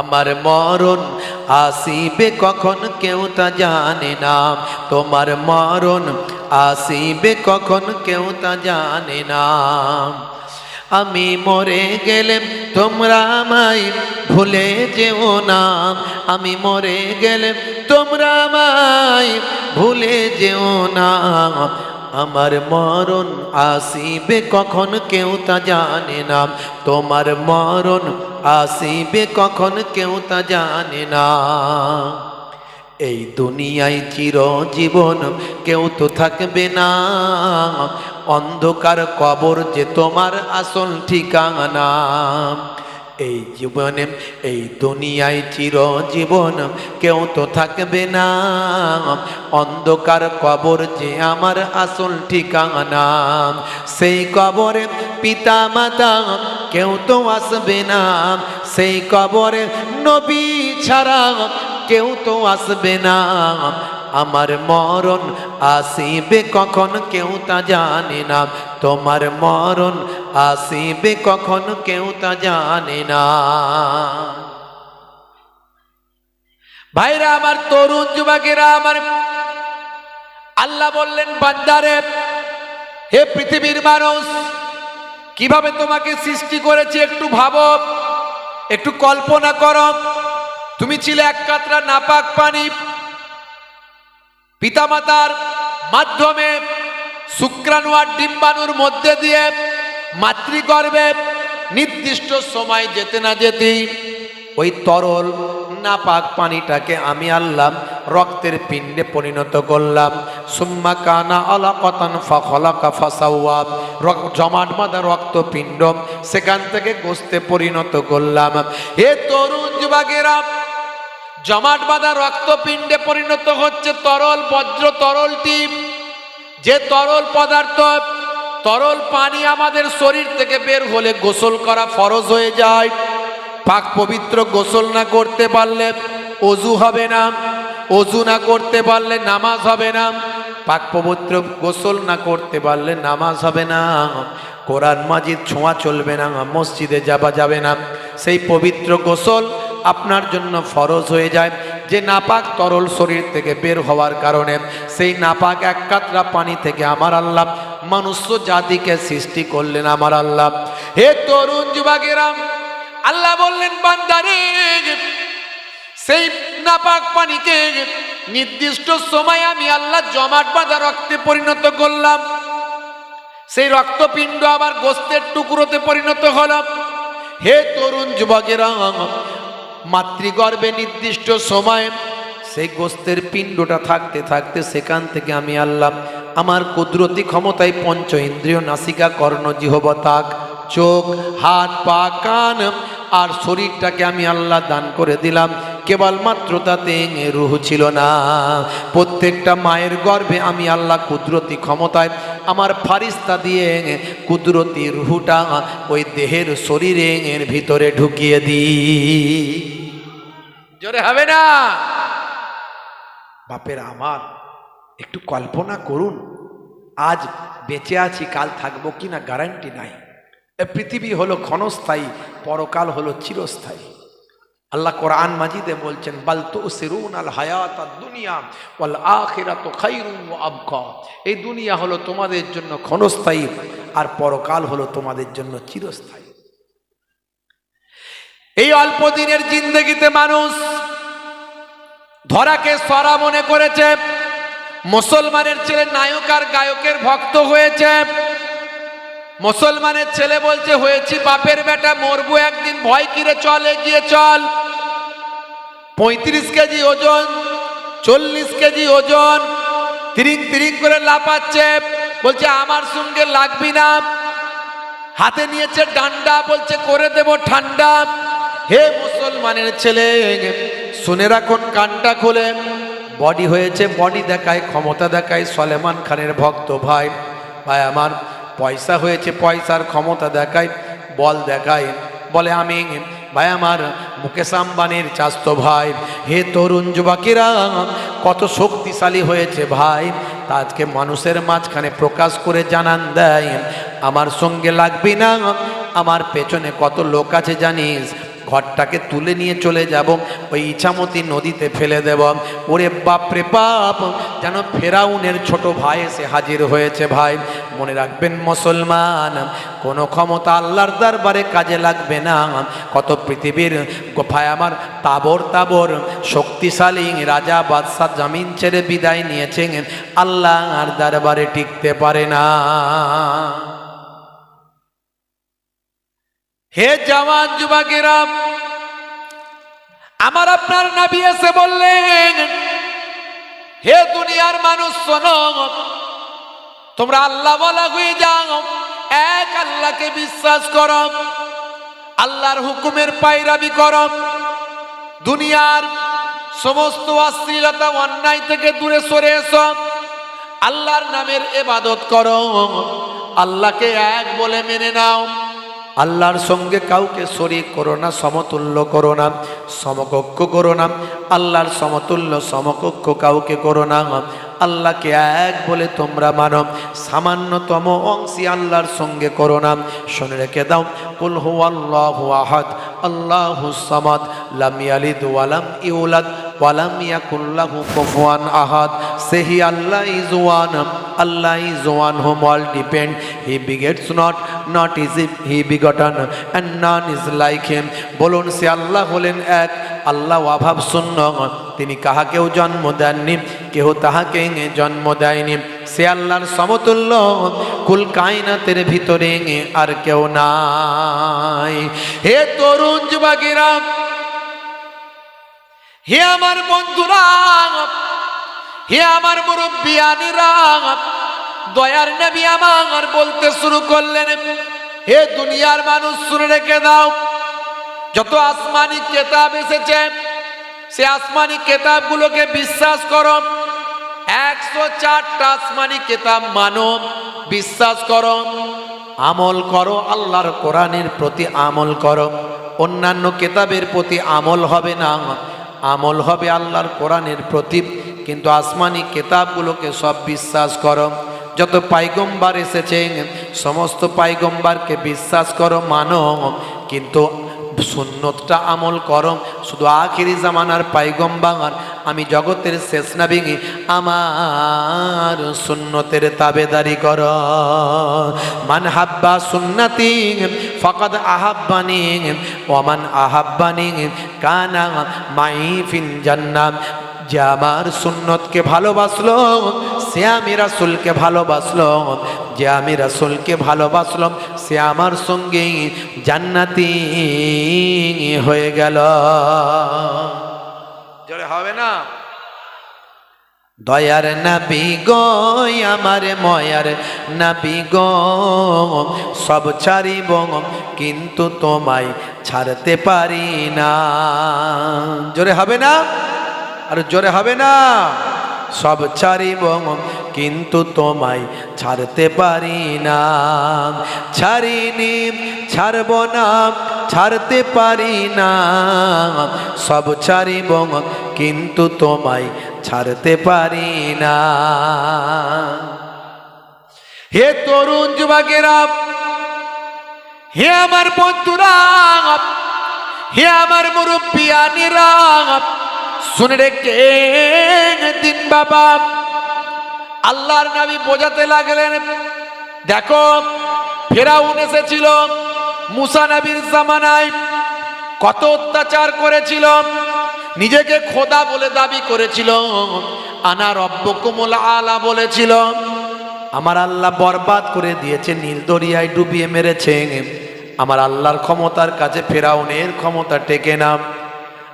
আমার মরণ আসিবে কখন কেউ তা জানে না। তোমার মরণ আসিবে কখন কেউ তা জানে না। আমি মরে গেলে তোমরা আমায় ভুলে যেও না। আমি মরে গেলে তোমরা আমায় ভুলে যেও না। আমার মরণ আসিবে কখন কেউ তা জানে না। তোমার মরণ আসিবে কখন কেউ তা জানে না। এই দুনিয়ায় চিরজীবন কেউ তো থাকবে না। অন্ধকার কবর যে তোমার আসল ঠিকানা। এই জীবনে, এই দুনিয়ায় চিরজীবন কেউ তো থাকবে না। অন্ধকার কবর যে আমার আসল ঠিকানা, সেই কবরে পিতা মাতা কেউ তো আসবে না। সেই কবরে নবী ছাড়া কেউ তো আসবে না। আমার মরণ আসিবে কখন কেউ তা জানে না। তোমার মরণ আসিবে কখন কেউ তা জানে না। ভাইরা, আমার তরুণ যুবকেরা, আমার আল্লাহ বললেন, বান্দারে, হে পৃথিবীর মানুষ, কীভাবে তোমাকে সৃষ্টি করেছে একটু ভাবো, একটু কল্পনা করো। তুমি ছিলে এক কাতরা নাপাক পানি পিতামাতার মাধ্যমে শুক্রাণু আর ডিম্বাণুর মধ্যে দিয়ে মাতৃগর্ভে নির্দিষ্ট সময় যেতে না যেতেই ওই তরল, নাপাক পানিটাকে আমি আল্লাহ রক্তের পিণ্ডে পরিণত করলাম। সুম্মা কানা আলাকতান ফখলাকা ফাসাওয়া। জমাট বাঁধা রক্তপিণ্ড সেখান থেকে গোস্তে পরিণত করলাম। হে তরুণ যুবকেরা জমাট বাঁধা রক্তপিণ্ডে পরিণত হচ্ছে তরল, বজ্র তরলটি যে তরল পদার্থ, তরল পানি আমাদের শরীর থেকে বের হলে গোসল করা ফরজ হয়ে যায়। পাক পবিত্র গোসল না করতে পারলে অজু হবে না, অজু না করতে পারলে নামাজ হবে না। পাক পবিত্র গোসল না করতে পারলে নামাজ হবে না। কোরআন মাজিদ ছোঁয়া চলবে না, মসজিদে যাবা যাবে না। সেই পবিত্র গোসল আপনার জন্য ফরজ হয়ে যায়। যে নাপাক তরল শরীর থেকে বের হওয়ার কারণে, সেই নাপাক এক কাতরা পানি থেকে আমার আল্লাহ, মনুষ্য জাতিকে সৃষ্টি করলেন আমার আল্লাহ। হে তরুণ যুবকেরা, আল্লাহ বললেন বান্দারে সেই নাপাক পানিকে নির্দিষ্ট সময় আমি আল্লাহ জমাট বাঁধা রক্তে পরিণত করলাম। সেই রক্তপিণ্ড আবার গোস্তের টুকরোতে পরিণত হলাম। হে তরুণ যুবকেরা মাতৃগর্ভে নির্দিষ্ট সময় সেই গোস্তের পিণ্ডটা থাকতে থাকতে সেখান থেকে আমি আল্লাহ আমার কুদরতি ক্ষমতায় পঞ্চ ইন্দ্রিয় নাসিকা, কর্ণ জিহবতাক চোখ, হাত, পা, কান আর শরীরটাকে আমি আল্লাহ দান করে দিলাম। কেবলমাত্র তাতে রুহ ছিল না। প্রত্যেকটা মায়ের গর্ভে আমি আল্লাহ কুদরতি ক্ষমতায় আমার ফারিস্তা দিয়ে কুদরতি রুহুটা ওই দেহের শরীরের ভিতরে ঢুকিয়ে দিই। জোরে হবে না। বাপের আমার, একটু কল্পনা করুন, আজ বেঁচে আছি, কাল থাকব কি না গ্যারান্টি নাই পৃথিবী হলো ক্ষণস্থায়ী, পরকাল হলো চিরস্থায়ী। আল্লাহ কোরআন মাজিদে বলছেন, বাল তো সিরুন আল হায়াত দুনিয়া ওয়াল আখিরাত খাইরুন ওয়া আবকা। এই দুনিয়া হলো তোমাদের জন্য ক্ষণস্থায়ী আর পরকাল হলো তোমাদের জন্য চিরস্থায়ী। এই অল্প দিনের জিন্দগিতে মানুষ ধরাকে সরা মনে করেছে, মুসলমানের ছেলে নায়ক আর গায়কের ভক্ত হয়েছে। মুসলমানের ছেলে বলছে, হয়েছি বাপের বেটা, মরবো একদিন, ভয় কিরে, চল, এগিয়ে চল। পঁয়ত্রিশ কেজি ওজন, চল্লিশ কেজি ওজন, তিরিং তিরিং করে লাপাচ্ছে বলছে, আমার সঙ্গে লাগবি না। হাতে নিয়েছে ডান্ডা, বলছে, করে দেব ঠান্ডা। হে মুসলমানের ছেলে, শুনে রাখুন, কানটা খুলে। বডি হয়েছে, বডি দেখায়, ক্ষমতা দেখায়, সলেমান খানের ভক্ত ভাই। ভাই, আমার পয়সা হয়েছে, পয়সার ক্ষমতা দেখায়, বল দেখায়। বলে, আমি, ভাই, আমার মুকেশ আম্বানির চাস্ত ভাই। হে তরুণ যুবকেরা, কত শক্তিশালী হয়েছে ভাই। তা আজকে মানুষের মাঝখানে প্রকাশ করে জানান দেয়। আমার সঙ্গে লাগবি না, আমার পেছনে কত লোক আছে জানিস? ঘরটাকে তুলে নিয়ে চলে যাব, ওই ইছামতি নদীতে ফেলে দেব। ওরে বাপরে বাপ, যেন ফেরাউনের ছোট ভাই এসে হাজির হয়েছে ভাই। মনে রাখবেন মুসলমান, কোনো ক্ষমতা আল্লাহর দরবারে কাজে লাগবে না। কত পৃথিবীর গোফায় আমার তাবর তাবর, শক্তিশালী রাজা বাদশাহ জামিন ছেড়ে বিদায় নিয়েছেন। আল্লাহর দরবারে টিকতে পারে না। হে জওয়ান যুবকেরা আমার আপনার নাবি এসে বললেন, হে দুনিয়ার মানুষ শোনো, তোমরা আল্লাহ বলা হয়ে যাও, এক আল্লাহকে বিশ্বাস করো, আল্লাহর হুকুমের পায়রাবি করো, দুনিয়ার সমস্ত অশ্লীলতা, অন্যায় থেকে দূরে সরে এসো, আল্লাহর নামের এবাদত করো, আল্লাহকে এক বলে মেনে নাও। আল্লাহর সঙ্গে কাউকে শরিক করো না, সমতুল্য করো না, সমকক্ষ করো না। আল্লাহর সমতুল্য, সমকক্ষ কাউকে করো না। আল্লাহকে এক বলে তোমরা মানো, সামান্যতম অংশী আল্লাহর সঙ্গে করো না। শুনে রেখে দাও, কুল হু আল্লাহ আহাদ, আল্লাহু সামাদ, লাম ইয়ালিদ ওয়ালাম ইউলাদ। ওয়ালাম ইয়াকুল্লাহু কুফুয়ান আহাদ। Say he Allah is Allah one whom all depend. He begets not not is he begotten. And none is like him. বলুন, সে আল্লাহ হলেন এক। আল্লাহ অভাব শূন্য। তিনি কাহাকেও জন্ম দেননি, কেহ তাহাকে জন্ম দেয়নি। সে আল্লাহর সমতুল্য। কুল কায়নাতের ভিতরে আর কেউ নাই। হে তরুণ যুবকেরা হে আমার বন্ধুরা, হে আমার মুরব্বিয়ানিরা, দয়ার নবী আমার বলতে শুরু করলেন, হে দুনিয়ার মানুষ শুনে রেখে দাও, যত আসমানি কেতাব এসেছে, সে আসমানি কেতাবগুলোকে বিশ্বাস করো, একশো চারটা আসমানি কেতাব মানো, বিশ্বাস করো, আমল করো, আল্লাহর কোরআনের প্রতি আমল করো, অন্যান্য কেতাবের প্রতি আমল হবে না আমল হবে আল্লাহর কোরআনের প্রতি, কিন্তু আসমানি কেতাবগুলোকে সব বিশ্বাস করো। যত পাইগম্বার এসেছে, সমস্ত পাইগম্বারকে বিশ্বাস করো, মানো। কিন্তু সুন্নতটা আমল করম শুধু আখিরি জামানার পাইগম্বার, আমি জগতের শেষ না ভেঙে আমার সুন্নতের তাবেদারি কর। মান হাব্বা সুন্নাতি ফকাদ আহাব্বানি ওমান আহাব্বানি, কানা মাই ফিন জান্নাম। যে আমার সুন্নতকে ভালোবাসলো, সে আমি রাসুলকে ভালোবাসলো, যে আমি রাসুলকে ভালোবাসলাম সে আমার সঙ্গে জান্নাতি হয়ে গেল। জোরে হবে না? দয়ার নাবি গো, আমার ময়ার নাবি গো, সব ছাড়িব কিন্তু তোমায় ছাড়তে পারি না। জোরে হবে না? আর জোরে হবে না? সব ছাড়িব কিন্তু তোমায় ছাড়তে পারি না। ছাড়িনি, ছাড়ব না, ছাড়তে পারি না। সব ছাড়িব কিন্তু তোমায় ছাড়তে পারি না। হে তরুণ যুবকেরা, হে আমার বন্ধুরা, হে আমার মুরব্বিয়ানিরা শুনে রেখে দিন বাবা। আল্লাহর নাবি বোঝাতে লাগলেন, দেখো, ফেরাউন এসেছিল মুসা নবীর জামানায়, কত অত্যাচার করেছিল। নিজেকে খোদা বলে দাবি করেছিল, আনা রব্বকুমুল আলা বলেছিল। আমার আল্লাহ বরবাদ করে দিয়েছে, নীল দরিয়ায় ডুবিয়ে মেরেছে। আমার আল্লাহর ক্ষমতার কাছে ফেরাউনের ক্ষমতা টেকে না।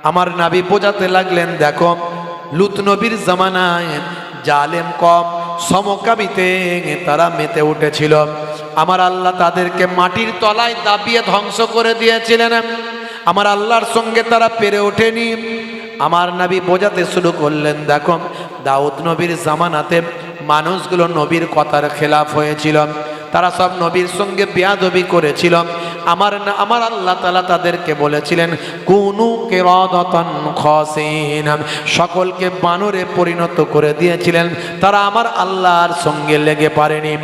আমার নাবি বোঝাতে লাগলেন, দেখো, লুত নবীর জামানায় জালেম কম সমকাবিতে তারা মেতে উঠেছিল। আমার আল্লাহ তাদেরকে মাটির তলায় দাবিয়ে ধ্বংস করে দিয়েছিলেন। আমার আল্লাহর সঙ্গে তারা পেরে ওঠেনি। আমার নাবি বোঝাতে শুরু করলেন, দেখো, দাউদ নবীর জামানাতে মানুষগুলো নবীর কথার খেলাফ হয়েছিল। তারা সব নবীর সঙ্গে বেয়াদবি করেছিল। আমার না, আমার আল্লাহ তালা তাদেরকে বলেছিলেন, কুনু কেরদতন খসিন। সকলকে বানরে পরিণত করে দিয়েছিলেন। তারা আমার আল্লাহর সঙ্গে লেগে পারেনি।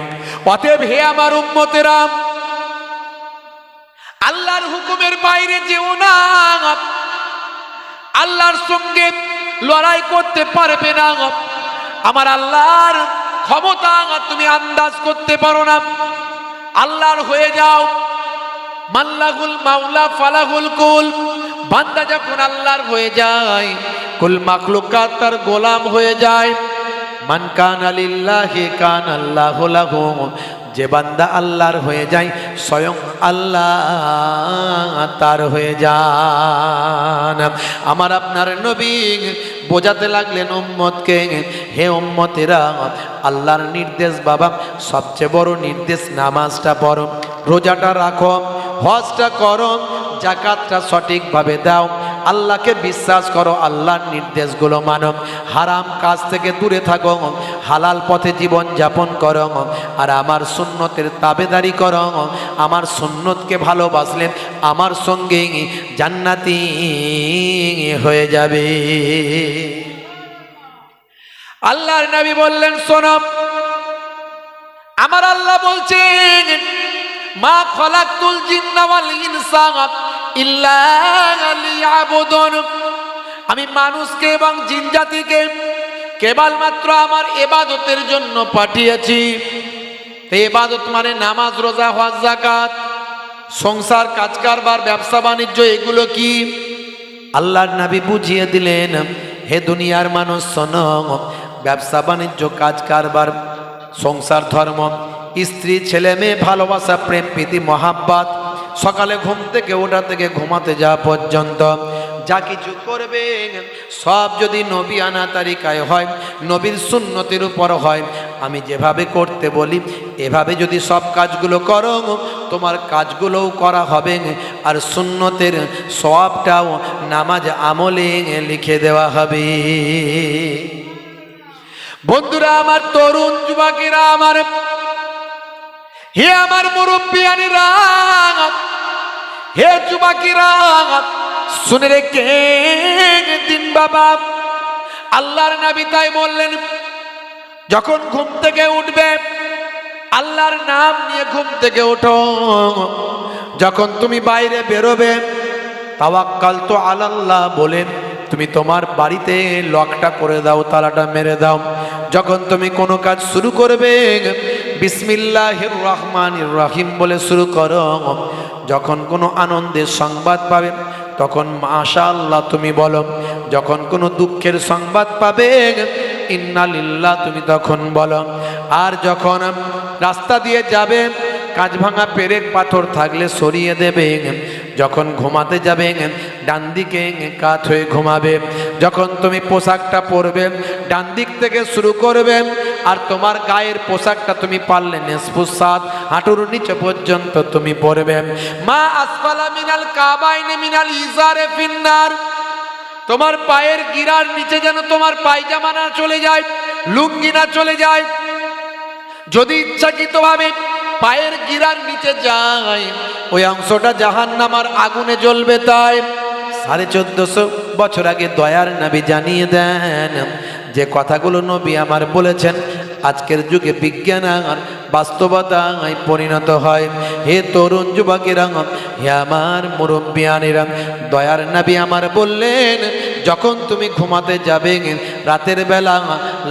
অতএব হে আমার উম্মতেরা আল্লাহর হুকুমের বাইরে যেও না। আল্লাহর সঙ্গে লড়াই করতে পারবে না। আমার আল্লাহর ক্ষমতা তুমি আন্দাজ করতে পারো না। আল্লাহর হয়ে যাও। মাল্লাহুল মাওলা ফালাহুল কুল। বান্দা যখন আল্লাহর হয়ে যায়, কুল মাখলুকাত তার গোলাম হয়ে যায়। মান কান আলিল্লাহি কান আল্লাহ লাহু। যে বান্দা আল্লাহর হয়ে যায়, স্বয়ং আল্লাহ তার হয়ে যান। আমার আপনার নবী বোঝাতে লাগলেন উম্মতকে, হে উম্মতেরা, আল্লাহর নির্দেশ বাবা, সবচেয়ে বড় নির্দেশ নামাজটা পড়ো, রোজাটা রাখো, হজটা করো, জাকাতটা সঠিকভাবে দাও আল্লাহকে বিশ্বাস করো, আল্লাহর নির্দেশগুলো মানো। হারাম কাজ থেকে দূরে থাকো, হালাল পথে জীবন যাপন করো, আর আমার সুন্নতের তাবেদারি করো। আমার সুন্নতকে ভালোবাসলে আমার সঙ্গে জান্নাতি হয়ে যাবে। আল্লাহর নবী বললেন সোনম আমার আল্লাহ বলছেন মা লিয়াবুদুন। আমি মানুষকে এবং জিন জাতিকে কেবলমাত্র আমার এবাদতের জন্য পাঠিয়েছি। এবাদত মানে নামাজ, রোজা, হজ জাকাত সংসার কাজ কারবার ব্যবসা, বাণিজ্য, এগুলো কি? আল্লাহর নবী বুঝিয়ে দিলেন, হে দুনিয়ার মানুষ, শোনো, ব্যবসা, বাণিজ্য কাজ কারবার সংসার, ধর্ম স্ত্রী, ছেলে, মেয়ে, ভালোবাসা, প্রেম, প্রীতি, মহাব্বাত। সকালে ঘুম থেকে ওঠা থেকে ঘুমাতে যাওয়া পর্যন্ত যা কিছু করবে সব যদি নবী আনা তারিকায় হয়, নবীর সুন্নতির উপর হয়, আমি যেভাবে করতে বলি, এভাবে যদি সব কাজগুলো করো, তোমার কাজগুলোও করা হবে। আর সুন্নতের সবটাও নামাজ আমলে লিখে দেওয়া হবে। বন্ধুরা, আমার তরুণ যুবকেরা, আমার হে আমার মুরব্বিয়ানিরা হে যুবকেরা শুনে রেখে দিন বাবা। আল্লাহর নাবি তাই বললেন, যখন ঘুম থেকে উঠবে, আল্লাহর নাম নিয়ে ঘুম থেকে ওঠো। যখন তুমি বাইরে বেরোবে, তাওয়াক্কাল তো আলাল্লাহ বলে তুমি তোমার বাড়িতে লকটা করে দাও, তালাটা মেরে দাও। যখন তুমি কোনো কাজ শুরু করবে বিসমিল্লাহির রহমানির রহিম বলে শুরু করো। যখন কোনো আনন্দের সংবাদ পাবে, তখন মাশা আল্লাহ তুমি বলো, যখন কোনো দুঃখের সংবাদ পাবে, ইন্নালিল্লাহ তুমি তখন বলো। আর যখন রাস্তা দিয়ে যাবে কাজ ভাঙা পেরেক পাথর থাকলে সরিয়ে দেবে যখন ঘুমাতে যাবে, ডান দিকে কাত হয়ে ঘুমাবে। যখন তুমি পোশাকটা পরবে, ডান দিক থেকে শুরু করবে, আর তোমার গায়ের পোশাকটা তুমি পারলে নেসপুসাদ হাঁটুর নিচে পর্যন্ত তুমি পরবে। মা, আসফালা মিনাল কাবাইনে মিনাল ইজারে ফিন্নার। তোমার পায়ের গিরার নিচে যেন তোমার পায়জামা না চলে যায়, লুঙ্গি না চলে যায়। যদি ইচ্ছাকৃতভাবে পায়ের গিরার নিচে যায়। ওই অংশটা জাহান নামার আগুনে জ্বলবে তাই। সাড়ে চোদ্দশো বছর আগে দয়ার নবী জানিয়ে দেন, যে কথাগুলো নবী আমার বলেছেন, আজকের যুগে বিজ্ঞান আর বাস্তবতায় পরিণত হয়। হে তরুণ যুবকেরা, হে আমার মুরব্বিয়ানিরা, দয়ার নবী আমার বললেন, যখন তুমি ঘুমাতে যাবে, রাতের বেলা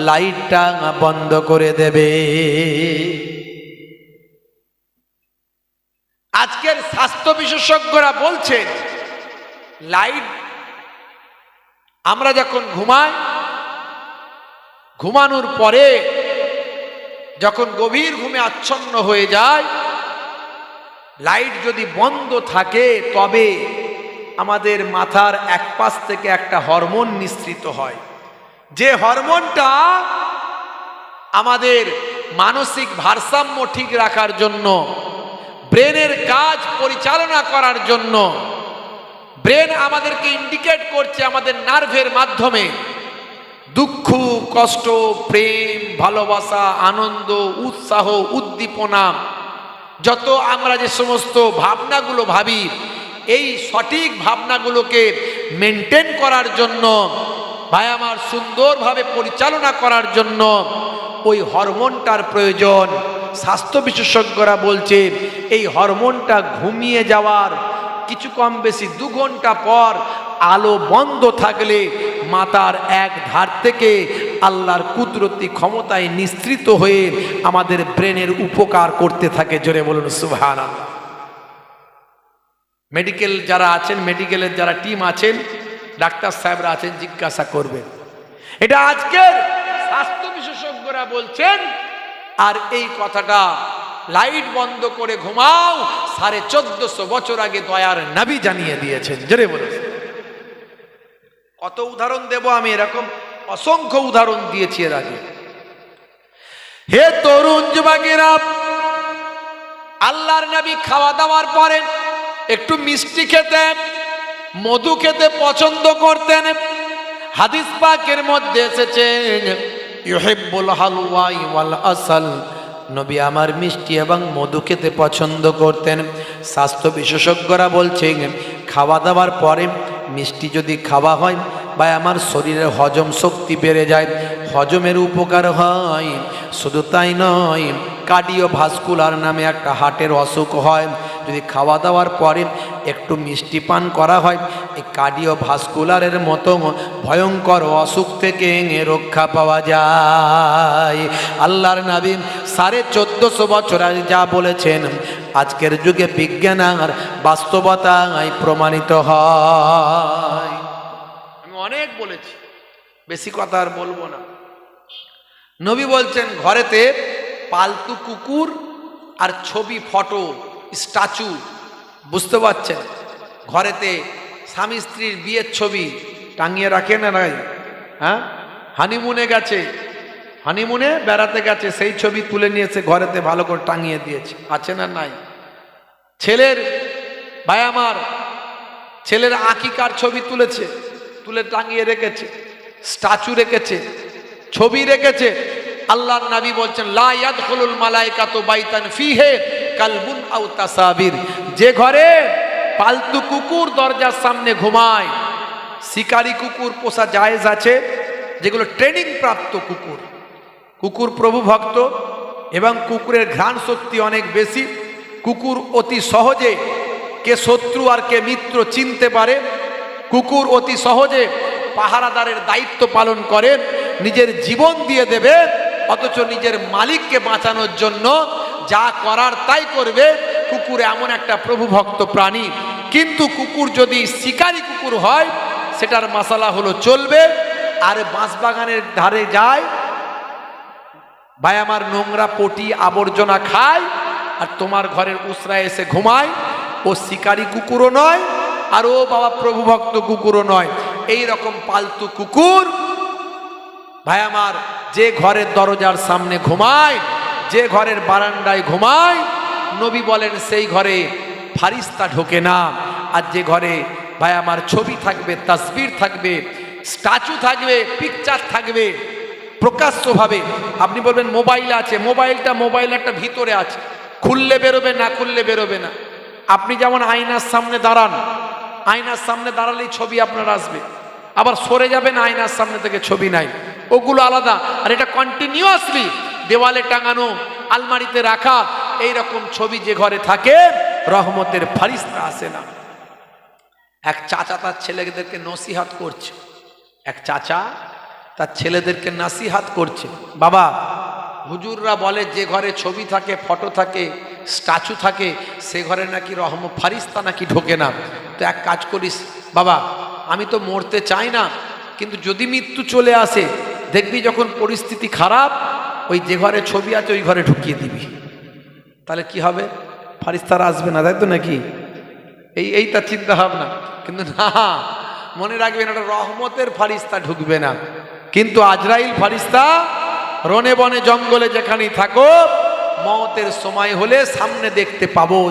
লাইটটা বন্ধ করে দেবে। আজকের স্বাস্থ্য বিশেষজ্ঞরা বলছেন, লাইট, আমরা যখন ঘুমাই, ঘুমানোর পরে যখন গভীর ঘুমে আচ্ছন্ন হয়ে যায় লাইট যদি বন্ধ থাকে, তবে আমাদের মাথার এক পাশ থেকে একটা হরমোন নিঃসৃত হয়। যে হরমোনটা আমাদের মানসিক ভারসাম্য ঠিক রাখার জন্য ব্রেনের কাজ পরিচালনা করার জন্য। ব্রেন আমাদেরকে ইন্ডিকেট করছে আমাদের নার্ভের মাধ্যমে। দুঃখ, কষ্ট, প্রেম, ভালোবাসা, আনন্দ, উৎসাহ, উদ্দীপনা, যত আমরা যে সমস্ত ভাবনাগুলো ভাবি, এই সঠিক ভাবনাগুলোকে মেনটেন করার জন্য, ভাই আমার সুন্দরভাবে পরিচালনা করার জন্য ওই হরমোনটার প্রয়োজন। স্বাস্থ্য বিশেষজ্ঞরা বলছে, এই হরমোনটা ঘুমিয়ে যাওয়ার কিছু কম বেশি দু ঘণ্টা পর আলো বন্ধ থাকলে মাতার এক ধার থেকে আল্লাহর কুদরতি ক্ষমতায় নিঃসৃত হয়ে আমাদের ব্রেনের উপকার করতে থাকে। জোরে বলুন সুভান মেডিকেল যারা আছেন, মেডিকেলের যারা টিম আছেন, ডাক্তার সাহেবরা আছেন, জিজ্ঞাসা করবেন। এটা আজকের স্বাস্থ্য বিশেষজ্ঞরা বলছেন আর এই কথাটা লাইট বন্ধ করে ঘুমাও, সাড়ে চোদ্দশো বছর আগে দয়ার নাবি জানিয়ে দিয়েছেন। জোরে বলেছেন কত উদাহরণ দেব আমি এরকম? অসংখ্য উদাহরণ দিয়েছি এর আগে। হে তরুণ যুবকেরা, আল্লাহর নবী খাওয়া দাওয়ার পরে একটু মিষ্টি খেতে, মধু খেতে পছন্দ করতেন। হাদিস পাকের মধ্যে এসেছে ইউহিব্বুল হালওয়াই ওয়াল আসাল। নবী আমার মিষ্টি এবং মধু খেতে পছন্দ করতেন। স্বাস্থ্য বিশেষজ্ঞরা বলছেন, খাওয়া দাওয়ার পরে মিষ্টি যদি খাওয়া হয় বা আমার শরীরের হজম শক্তি বেড়ে যায়, হজমের উপকার হয়। শুধু তাই নয় কার্ডিও ভাস্কুলার নামে একটা হার্টের অসুখ হয়। যদি খাওয়া দাওয়ার পরে একটু মিষ্টি পান করা হয়, এই কার্ডিও ভাস্কুলারের মতো ভয়ঙ্কর অসুখ থেকে রক্ষা পাওয়া যায়। আল্লাহর নাবী সাড়ে চোদ্দশো বছর আগে যা বলেছেন, আজকের যুগে বিজ্ঞান আর বাস্তবতায় প্রমাণিত হয়। আমি অনেক বলেছি, বেশি কথা আর বলব না। নবী বলছেন, ঘরেতে পালতু কুকুর আর ছবি ফটো। স্ট্যাচু, বুঝতে পারছেন? ঘরেতে স্বামী স্ত্রীর বিয়ের ছবি টাঙিয়ে রাখে না নাই? হ্যাঁ? হানিমুনে গেছে। হানিমুনে বেড়াতে গেছে, সেই ছবি তুলে নিয়েছে, ঘরেতে ভালো করে টাঙিয়ে দিয়েছে। আছে না নাই? ছেলের, ভাই আমার, ছেলের আকিকার ছবি তুলেছে? তুলে টাঙিয়ে রেখেছে, স্ট্যাচু রেখেছে, ছবি রেখেছে। আল্লাহ নবী বলছেন, লা ইয়াদখুলুল মালাইকাতু বাইতান ফিহে। কালবুন আও তাসাবির। যে ঘরে পালতু কুকুর দরজার সামনে ঘুমায়, শিকারি কুকুর পোষা জায়েজ আছে, যেগুলো ট্রেনিং প্রাপ্ত কুকুর। কুকুর প্রভু ভক্ত এবং কুকুরের ঘ্রাণ শক্তি অনেক বেশি। কুকুর অতি সহজে কে শত্রু আর কে মিত্র চিনতে পারে। কুকুর অতি সহজে পাহারাদারের দায়িত্ব পালন করে, নিজের জীবন দিয়ে দেবে, অথচ নিজের মালিককে বাঁচানোর জন্য যা করার তাই করবে। কুকুর এমন একটা প্রভু ভক্ত প্রাণী। কিন্তু কুকুর যদি শিকারী কুকুর হয়, সেটার মশালা হলো চলবে। আর বাঁশবাগানের ধারে যায়, ভাই আমার নোংরা পটি আবর্জনা খায়, আর তোমার ঘরের উসরা এসে ঘুমায়। ও শিকারী কুকুরও নয়, আর ও বাবা প্রভু ভক্ত কুকুরও নয়। এই রকম পালতু কুকুর, ভাই আমার যে ঘরের দরজার সামনে ঘুমায় যে ঘরের বারান্দায় ঘুমায়, নবী বলেন, সেই ঘরে ফারিস্তা ঢোকে না। আর যে ঘরে, ভাই, আমার ছবি থাকবে, তাসবির থাকবে, স্ট্যাচু থাকবে, পিকচার থাকবে, প্রকাশ্যভাবে, আপনি বলবেন, মোবাইল আছে, মোবাইলটা, মোবাইল একটা ভিতরে আছে। খুললে বেরোবে না, খুললে বেরোবে না। আপনি যেমন আয়নার সামনে দাঁড়ান, আয়নার সামনে দাঁড়ালেই ছবি আপনার আসবে। আবার সরে যাবেন, আয়নার সামনে থেকে ছবি নাই। ওগুলো আলাদা। আর এটা কন্টিনিউয়াসলি দেওয়ালে টাঙানো, আলমারিতে রাখা এই রকম ছবি যে ঘরে থাকে, রহমতের ফারিস্তা আসে না। এক চাচা তার ছেলেদেরকে নসিহাত করছে। এক চাচা তার ছেলেদেরকে নাসিহাত করছে। বাবা, হুজুররা বলে, যে ঘরে ছবি থাকে, ফটো থাকে, স্ট্যাচু থাকে, সে ঘরে নাকি রহম ফারিস্তা নাকি ঢোকে না। তো এক কাজ করিস, বাবা, আমি তো মরতে চাই না, কিন্তু যদি মৃত্যু চলে আসে, দেখবি যখন পরিস্থিতি খারাপ ওই যে ঘরে ছবি আছে, ওই ঘরে ঢুকিয়ে দিবি। তাহলে কি হবে? ফারিস্তারা আসবে না, তাই তো নাকি? এই এই তার চিন্তা ভাবনা। কিন্তু না, মনে রাখবেন, ওটা রহমতের ফারিস্তা ঢুকবে না। কিন্তু আজরাইল ফারিস্তা রনে বনে জঙ্গলে যেখানেই থাকো মতের সময় হলে সামনে দেখতে পাবো।